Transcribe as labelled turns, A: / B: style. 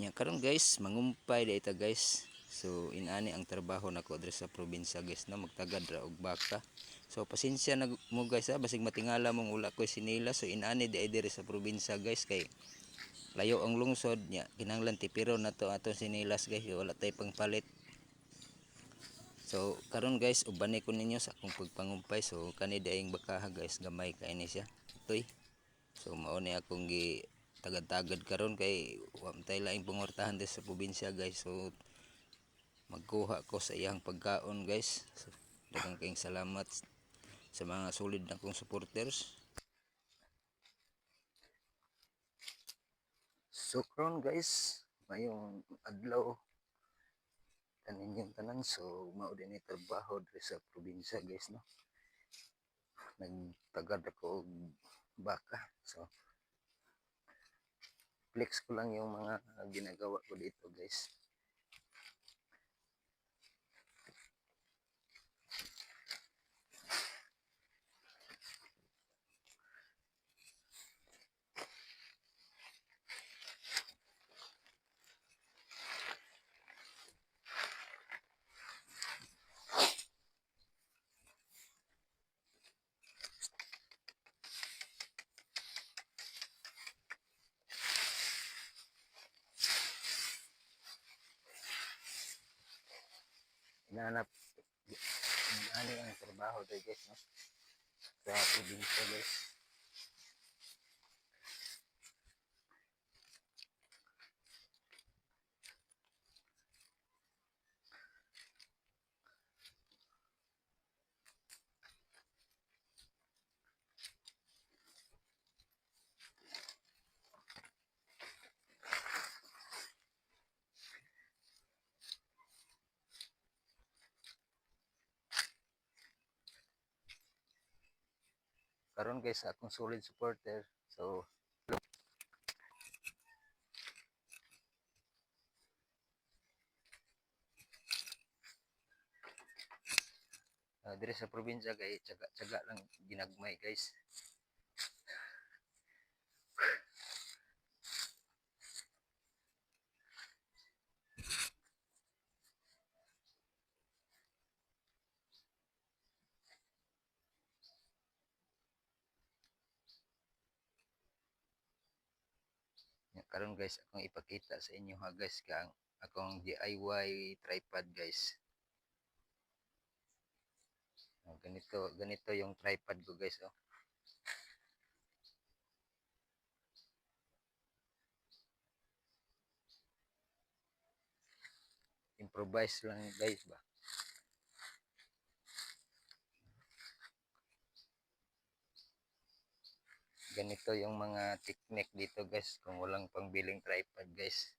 A: Nya karon guys, mangumpay da ita guys. So inani ang trabaho nako diri sa probinsya guys na magtagad ra og baka. So pasensya na mo guys ha, basig matingala mong ula ko sinila so inani di ay diri sa probinsya guys kay layo ang lungsod nya kinahanglan tipiro na to aton sinilas guys wala tay pangpalit. So karon guys uban ko ninyo sa akong pagpangumpay so kani daing bakaha guys gamay kay ni siya. Toy. So mao ni akong gi tagad-tagad karon kay wa tay laing pangortahan diri sa probinsya guys. So magkuha ko sa iyang pagkaon guys. So, daghang kayong salamat sa mga solid na kong supporters. So guys, mayong adlaw kaninyong tanan so mao din trabaho diri sa probinsya guys no. Nagtagad ako baka. So flex ko lang yung mga ginagawa ko dito guys. Hinahanap ano ang trabaho tayo guys no? Sa probinsya guys. Karon guys akong solid supporter so uh, dire sa probinsya kay tsaga-tsaga lang ginagmay guys karon guys akong ipakita sa inyo ha guys kang akong DIY tripod guys. Oh, ganito ganito yung tripod ko guys oh. Improvise lang guys ba ganito yung mga technique dito guys kung walang pangbiling tripod guys